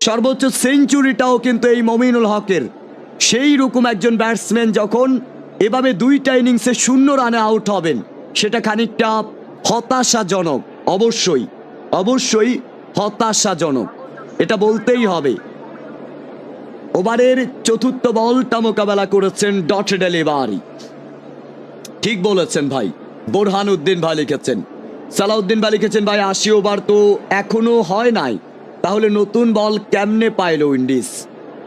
সর্বোচ্চ সেঞ্চুরিটাও কিন্তু এই মমিনুল হকের। সেই রকম একজন ব্যাটসম্যান যখন এভাবে দুইটা ইনিংসে শূন্য রানে আউট হবেন, সেটা খানিকটা হতাশাজনক, অবশ্যই অবশ্যই হতাশাজনক। এটা বলতেই হবে। ওভারের চতুর্থ বলটা মোকাবেলা করেছেন ডট ডেলিভারি ঠিক বলেছেন ভাই, বোরহান উদ্দিন ভাই লিখেছেন। সালাউদ্দিন ভাই লিখেছেন, ভাই, আশি ওভার তো এখনও হয় নাই। তাহলে নতুন বল কেমনে পাইল উইন্ডিজ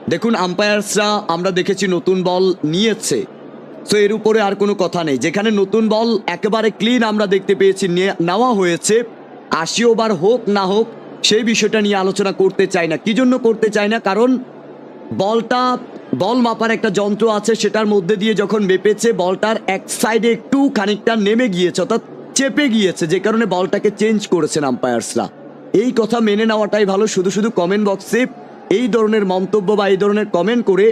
দেখুন আম্পায়ার্সরা আমরা দেখেছি নতুন বল নিয়েছে। তো এর উপরে আর কোনো কথা নেই। যেখানে নতুন বল একেবারে ক্লিন আমরা দেখতে পেয়েছি নেওয়া হয়েছে। আশি ওভার হোক, না হোক, সেই বিষয়টা নিয়ে আলোচনা করতে চাই না। কি জন্য করতে চাই না? কারণ বলটা, বল মাপার একটা যন্ত্র আছে, সেটার মধ্যে দিয়ে যখন মেপেছে, বলটার এক সাইডে একটু খানিকটা নেমে গিয়েছে, অর্থাৎ চেপে গিয়েছে, যে কারণে বলটাকে চেঞ্জ করেছেন আম্পায়ার্সরা এই কথা মেনে নেওয়াটাই ভালো। শুধু শুধু কমেন্ট বক্সে এই ধরনের মন্তব্য বা এই ধরনের কমেন্ট করে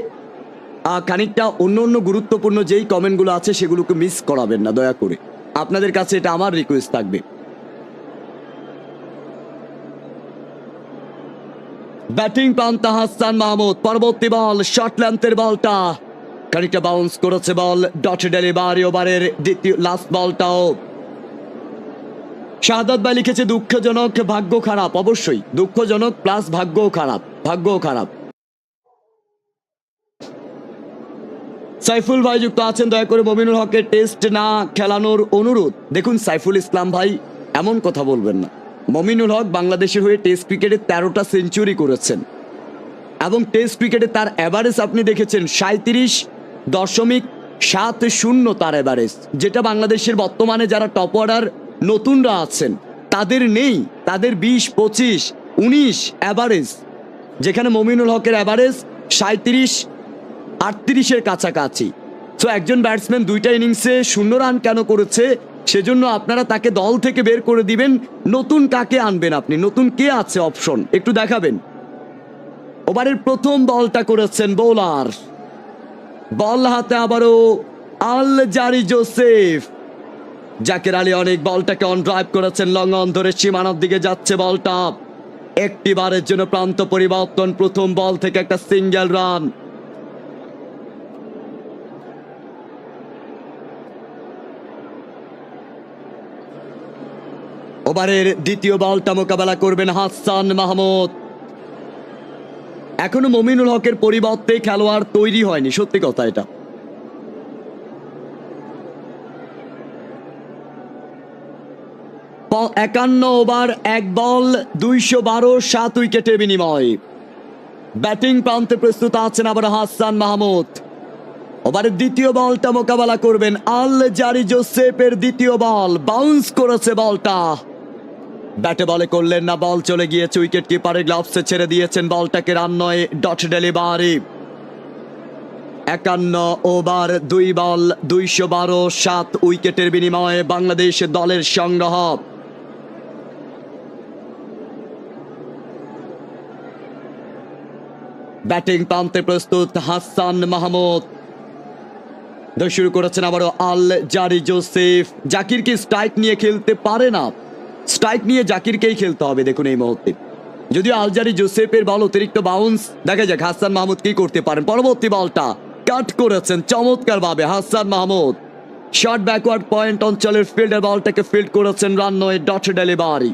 খানিকটা অন্য অন্য গুরুত্বপূর্ণ যেই কমেন্টগুলো আছে সেগুলোকে মিস করাবেন না, দয়া করে। আপনাদের কাছে এটা আমার রিকোয়েস্ট থাকবে। ব্যাটিং পান্তা হাসান মাহমুদ, পরবর্তী বল শর্ট লেন্থের বলটা খানিকটা বাউন্স করেছে বল ডট ডেলিভারি ওভারের দ্বিতীয় লাস্ট বলটাও শাহাদাত ভাই লিখেছে, দুঃখজনক, ভাগ্য খারাপ। অবশ্যই, দুঃখজনক প্লাস ভাগ্যও খারাপ ভাগ্যও খারাপ। সাইফুল ভাই যুক্ত আছেন, দয়া করে মমিনুল হকের টেস্ট না খেলানোর অনুরোধ। দেখুন, সাইফুল ইসলাম ভাই এমন কথা বলবেন না। মমিনুল হক বাংলাদেশের হয়ে টেস্ট ক্রিকেটে তেরোটা সেঞ্চুরি করেছেন। এবং টেস্ট ক্রিকেটে তার অ্যাভারেজ আপনি দেখেছেন সাঁত্রিশ দশমিক সাত শূন্য তার অ্যাভারেজ যেটা বাংলাদেশের বর্তমানে যারা টপ অর্ডার নতুনরা আছেন। তাদের নেই, তাদের বিশ, পঁচিশ, উনিশ অ্যাভারেজ যেখানে মমিনুল হকের অ্যাভারেজ সাঁত্রিশ আটত্রিশের কাছাকাছি। তো একজন ব্যাটসম্যান দুইটা ইনিংসে শূন্য রান কেন করেছে, সেজন্য আপনারা তাকে দল থেকে বের করে দিবেন। নতুন কাকে আনবেন আপনি? নতুন কে আছে অপশন একটু দেখাবেন। ওভারের প্রথম বলটা করেছেন বোলার বল হাতে আবারও আল জারি জোসেফ। জাকের আলী অনেক বলটাকে অন ড্রাইভ করেছেন লং অন ধরে সীমানার দিকে যাচ্ছে বলটা। একটি বারের জন্য প্রান্ত পরিবর্তন, প্রথম বল থেকে একটা সিঙ্গেল রান ওভারের দ্বিতীয় বলটা মোকাবেলা করবেন হাসান মাহমুদ। এখনও মমিনুল হকের পরিবর্তে খেলোয়াড় তৈরি হয়নি, সত্যি কথা এটা। একান্ন ওভার, এক বল, দুইশো বারো, সাত উইকেটে বিনিময়। ব্যাটিং প্রান্তে প্রস্তুত আছেন আবার হাসান মাহমুদ। ওভারের দ্বিতীয় বলটা মোকাবেলা করবেন আল জারি জোসেফের দ্বিতীয় বল। বাউন্স করেছে বলটা। ব্যাটে বলে করলেন না, বল চলে গিয়েছে। উইকেট কিপারের গ্লাভসে ছেড়ে দিয়েছেন বলটাকে রান নয়, ডট ডেলিভারি। একান্ন ওভার, দুই বল, দুইশো বারো, সাত উইকেটের বিনিময়ে বাংলাদেশ দলের সংগ্রহ ব্যাটিং প্রান্তে প্রস্তুত হাসান মাহমুদ। শুরু করেছেন আবারও আল জারি জোসেফ। জাকির কি স্ট্রাইক নিয়ে খেলতে পারে না? স্ট্রাইক নিয়ে জাকিরকেই খেলতে হবে দেখুন এই মুহূর্তে। যদিও আলজারি জোসেফের বল অতিরিক্ত বাউন্স দেখা যাক হাসান মাহমুদ কি করতে পারেন। পরবর্তী বলটা কাট করেছেন চমৎকার ভাবে Hasan Mahmud. Short backward point অঞ্চলের ফিল্ডের বলটাকে ফিল্ড করেছেন রান নয় ডট ডেলিভারি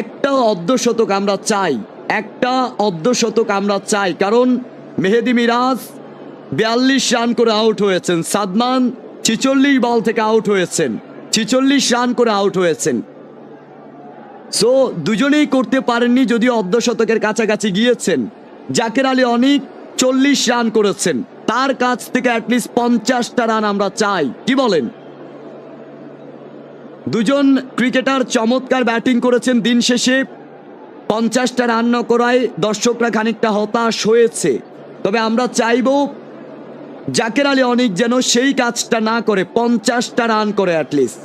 একটা অর্ধশতক আমরা চাই। একটা অর্ধশতক আমরা চাই, কারণ মেহেদি মিরাজ বিয়াল্লিশ রান করে আউট হয়েছেন, সাদমান ছিচল্লিশ বল থেকে আউট হয়েছেন, ছিচল্লিশ রান করে আউট হয়েছেন। সো দুজনেই করতে পারেননি, যদিও অর্ধশতকের কাছাকাছি গিয়েছেন। জাকের আলী অনেক চল্লিশ রান করেছেন, তার কাছ থেকে অ্যাটলিস্ট পঞ্চাশটা রান আমরা চাই, কি বলেন? দুজন ক্রিকেটার চমৎকার ব্যাটিং করেছেন দিন শেষে। পঞ্চাশটা রান ন করায় দর্শকরা খানিকটা হতাশ হয়েছে। তবে আমরা চাইব জাকের আলী অনেক যেন সেই কাজটা না করে, পঞ্চাশটা রান করে অ্যাটলিস্ট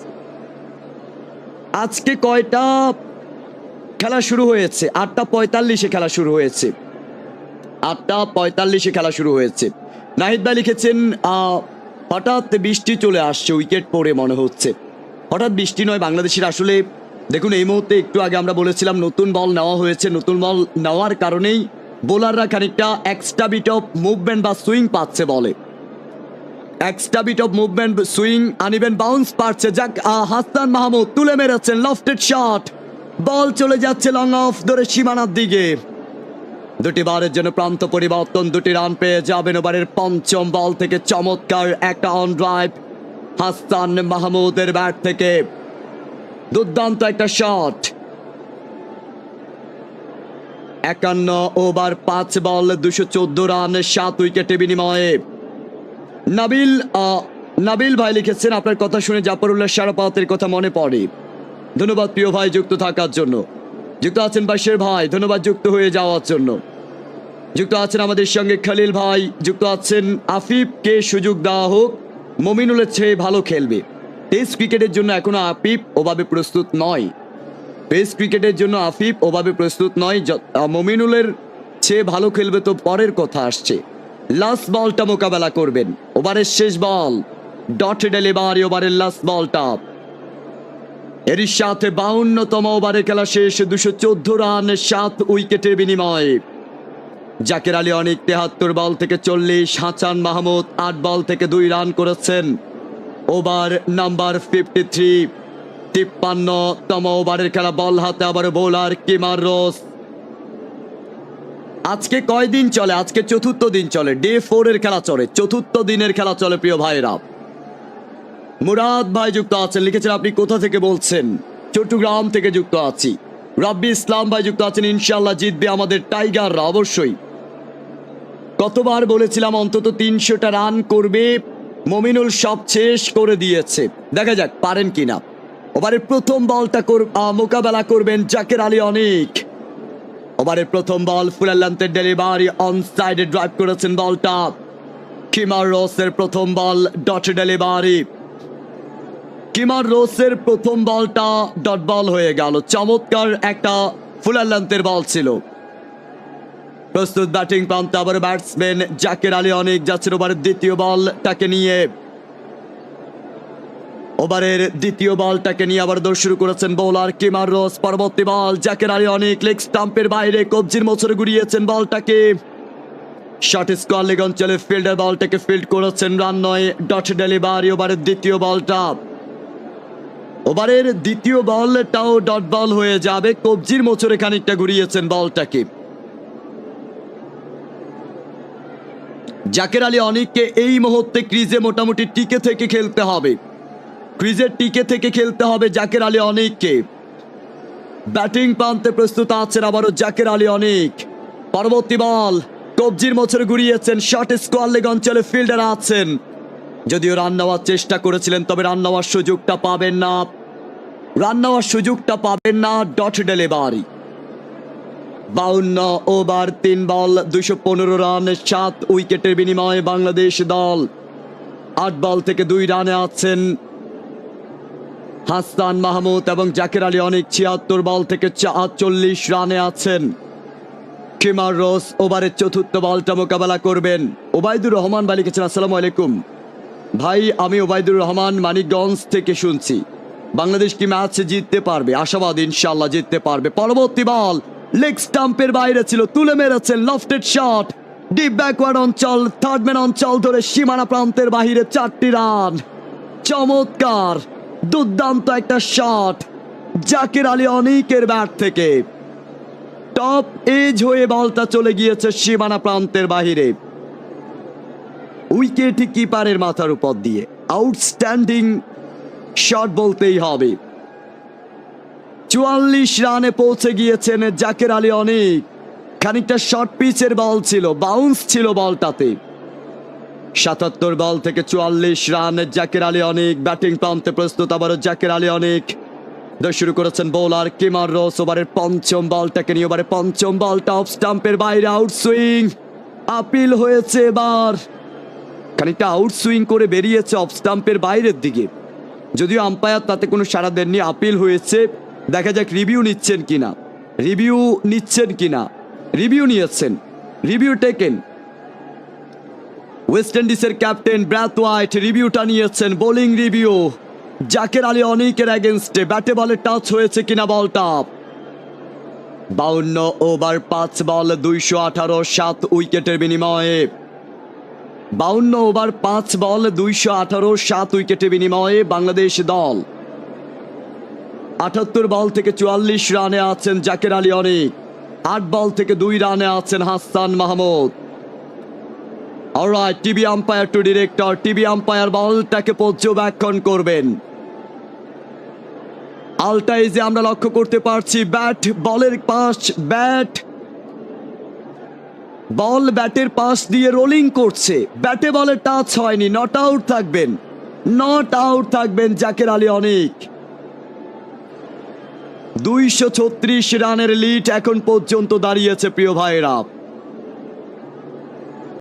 আজকে কয়টা খেলা শুরু হয়েছে? আটটা পঁয়তাল্লিশে খেলা শুরু হয়েছে। আটটা পঁয়তাল্লিশে খেলা শুরু হয়েছে। নাহিদ লিখেছেন হঠাৎ বৃষ্টি চলে আসছে, উইকেট পড়ে মনে হচ্ছে। হঠাৎ বৃষ্টি নয়, বাংলাদেশের আসলে দেখুন, এই মুহূর্তে একটু আগে আমরা বলেছিলাম নতুন বল নেওয়া হয়েছে। নতুন বল নেওয়ার কারণেই বোলাররা খানিকটা এক্সট্রা বিট অফ মুভমেন্ট বা সুইং পাচ্ছে বলে extra bit of movement swing আনিবেন bounce পাচ্ছে যাক হাসান মাহমুদ তুলে মেরেছেন লফটেড শট বল চলে যাচ্ছে লং অফ ধরে সীমানার দিকে। দুটি বারের জন্য প্রান্ত পরিবর্তন, দুটি রান পেয়ে যাবেন ওভারের পঞ্চম বল থেকে চমৎকার একটা অন ড্রাইভ হাসান মাহমুদের ব্যাট থেকে দুর্দান্ত একটা শট একান্ন ওভার পাঁচ বল, দুশো চোদ্দ রান সাত উইকেটে বিনিময়ে। নাবিল নাবিল ভাই লিখেছেন, আপনার কথা শুনে জাফরুল্লাহ সারাপাতের কথা মনে পড়ে। ধন্যবাদ প্রিয় ভাই যুক্ত থাকার জন্য। যুক্ত আছেন বাসের ভাই, ধন্যবাদ যুক্ত হয়ে যাওয়ার জন্য। যুক্ত আছেন আমাদের সঙ্গে খালিল ভাই, যুক্ত আছেন আফিফকে সুযোগ দেওয়া হোক, মমিনুলের চেয়ে ভালো খেলবে। টেস্ট ক্রিকেটের জন্য এখনও আফিফ ওভাবে প্রস্তুত নয়। টেস্ট ক্রিকেটের জন্য আফিফ ওভাবে প্রস্তুত নয়। মমিনুলের চেয়ে ভালো খেলবে তো পরের কথা আসছে। লাস্ট বলটা মোকাবেলা করবেন। ওভারের শেষ বল। ডট ডেলিভারি ওভারের লাস্ট বলটা। এরই সাথে বাউন্নতম ওভারে খেলা শেষ। দুশো চোদ্দ রান, সাত উইকেটের বিনিময়ে। জাকের আলী অনেক তেহাত্তর বল থেকে চল্লিশ হাসান মাহমুদ আট বল থেকে দুই রান করেছেন। ওভার নাম্বার ফিফটি থ্রি তিপ্পান্নতম ওভারের খেলা, বল হাতে আবার বোলার কিমার রোস। আজকে কয় দিন চলে? আজকে চতুর্থ দিন চলে। ডে ফোর এর খেলা চলে। চতুর্থ দিনের খেলা চলে, প্রিয় ভাইরা মুরাদ ভাই যুক্ত আছেন। লিখেছেন, আপনি কোথা থেকে বলছেন? চট্টগ্রাম থেকে যুক্ত আছি। রাব্বি ইসলাম ভাই যুক্ত আছেন ইনশাল্লাহ জিতবে আমাদের টাইগাররা, অবশ্যই। কতবার বলেছিলাম, অন্তত তিনশোটা রান করবে। মমিনুল সব শেষ করে দিয়েছে। দেখা যাক, পারেন কিনা। ওভারের প্রথম বলটা কর- মোকাবেলা করবেন জাকের আলী অনেক। ওভারের প্রথম বল ফুলাল্লান্তের ডেলিভারি অন সাইডে ড্রাইভ করেছেন বলটা। কিমার রোসের প্রথম বল ডট ডেলিভারি কিমার রোসের প্রথম বলটা ডট বল হয়ে গেল। চমৎকার একটা ফুলার লেন্থের বল ছিল। প্রস্তুত ব্যাটিং প্রান্তে আবার ব্যাটসম্যান জাকের আলী অনেক যাচ্ছেন ওভারের দ্বিতীয় বলটাকে নিয়ে। ওভারের দ্বিতীয় বলটাকে নিয়ে আবার দৌড় শুরু করেছেন বোলার কিমার রোস পরবর্তী বল জাকের আলী অনেক, লেগ স্টাম্পের বাইরে কবজির মোচরে গুড়িয়েছেন বলটাকে। শর্ট স্কোয়ার লেগ অঞ্চলে ফিল্ডার বলটাকে ফিল্ড করেছেন রান নয়, ডট ডেলিভারি ওভারের দ্বিতীয় বলটা। ওভারের দ্বিতীয় বলটাও ডট বল হয়ে যাবে, কবজির মোচরে খানিকটা ঘুরিয়েছেন বলটাকে। জাকের আলী অনেককে এই মুহূর্তে ক্রিজে মোটামুটি টিকে থেকে খেলতে হবে। ক্রিজের টিকে থেকে খেলতে হবে জাকের আলী অনেককে। ব্যাটিং প্রান্তে প্রস্তুত আছেন আবারও জাকের আলী অনেক। পরবর্তী বল, কবজির মোচরে ঘুরিয়েছেন শর্ট স্কোয়ার লেগ অঞ্চলে ফিল্ডার আছেন। যদিও রান নেওয়ার চেষ্টা করেছিলেন, তবে রান নেওয়ার সুযোগটা পাবেন না। রান নেওয়ার সুযোগটা পাবেন না, ডট ডেলিভারি। বাউন্ন ওভার, তিন বল দুশো পনেরো রান, সাত উইকেটের বিনিময়ে বাংলাদেশ দল আট বল থেকে দুই রানে আছেন হাসান মাহমুদ এবং জাকির আলী অনেক, ছিয়াত্তর বল থেকে আটচল্লিশ রানে আছেন। কিমার রোস ওভারের চতুর্থ বলটা মোকাবেলা করবেন। ওবায়দুর রহমান ভাই লিখেছেন, আসসালামু আলাইকুম। ভাই, আমি ওবায়দুর রহমান মানিকগঞ্জ থেকে শুনছি। বাংলাদেশ কি ম্যাচ জিততে পারবে? আশাবাদ ইনশাল্লাহ জিততে পারবে। পরবর্তী বল লেগ স্টাম্পের বাইরে ছিল, তুলে মেরেছে লফটেড শট ডিপ ব্যাকওয়ার্ড অঞ্চল থার্ড ম্যান অঞ্চল ধরে সীমানা প্রান্তের বাহিরে চারটি রান। চমৎকার, দুর্দান্ত একটা শট জাকির আলী অনিকের ব্যাট থেকে। টপ এজ হয়ে বলটা চলে গিয়েছে সীমানা প্রান্তের বাহিরে। উইকেট কিপারের মাথার উপর দিয়ে। আউটস্ট্যান্ডিং শট বলতেই হবে। চুয়াল্লিশ রানে পৌঁছে গিয়েছেন জাকের আলী অনেক। খানিকটা শর্ট পিচের বল ছিল বাউন্স ছিল বলটাতে সাতাত্তর বল থেকে চুয়াল্লিশ রান জাকের আলী অনেক। ব্যাটিং প্রান্তে প্রস্তুত আবার জাকের আলী অনেক। শুরু করেছেন বোলার কিমার রোস। ওভারের পঞ্চম বলটাকে নিয়ে ওভারে পঞ্চম বলটা অফ স্টাম্পের বাইরে আউট সুইং আপিল হয়েছে এবার। খানিকটা আউট সুইং করে বেরিয়েছে অফ স্টাম্পের বাইরের দিকে। যদিও আম্পায়ার তাতে কোনো সাড়া দেননি, আপিল হয়েছে। দেখা যাক রিভিউ নিচ্ছেন কিনা। রিভিউ নিচ্ছেন কিনা। রিভিউ নিয়েছেন। রিভিউ টেকেন ওয়েস্ট ইন্ডিজের ক্যাপ্টেন ব্র্যাথ হোয়াইট রিভিউটা নিয়েছেন। বোলিং রিভিউ জাকের আলী অনেকের অ্যাগেনস্টে ব্যাটে বলে টাচ হয়েছে কিনা বলটা। বাউন্ন ওভার পাঁচ বল, দুইশো আঠারো, সাত উইকেটের বিনিময়ে। বাউন্ন ওভার পাঁচ বল, দুইশো আঠারো, সাত উইকেটের বিনিময়ে বাংলাদেশ দল। আটাত্তর বল থেকে চুয়াল্লিশ রানে আছেন জাকের আলী অনেক। আট বল থেকে দুই রানে আছেন Hasan Mahmud. Alright TV umpire to director TV umpire বলটাকে পর্যবেক্ষণ করবেন। আলটাইজে আমরা লক্ষ্য করতে পারছি, ব্যাট, বলের পাশ, ব্যাট। বল ব্যাটের পাশ দিয়ে রোলিং করছে। ব্যাটে বলে টাচ হয়নি নট আউট থাকবেন। নট আউট থাকবেন জাকের আলী অনেক। দুইশো ছত্রিশ রানের লিড এখন পর্যন্ত দাঁড়িয়েছে প্রিয় ভাইরা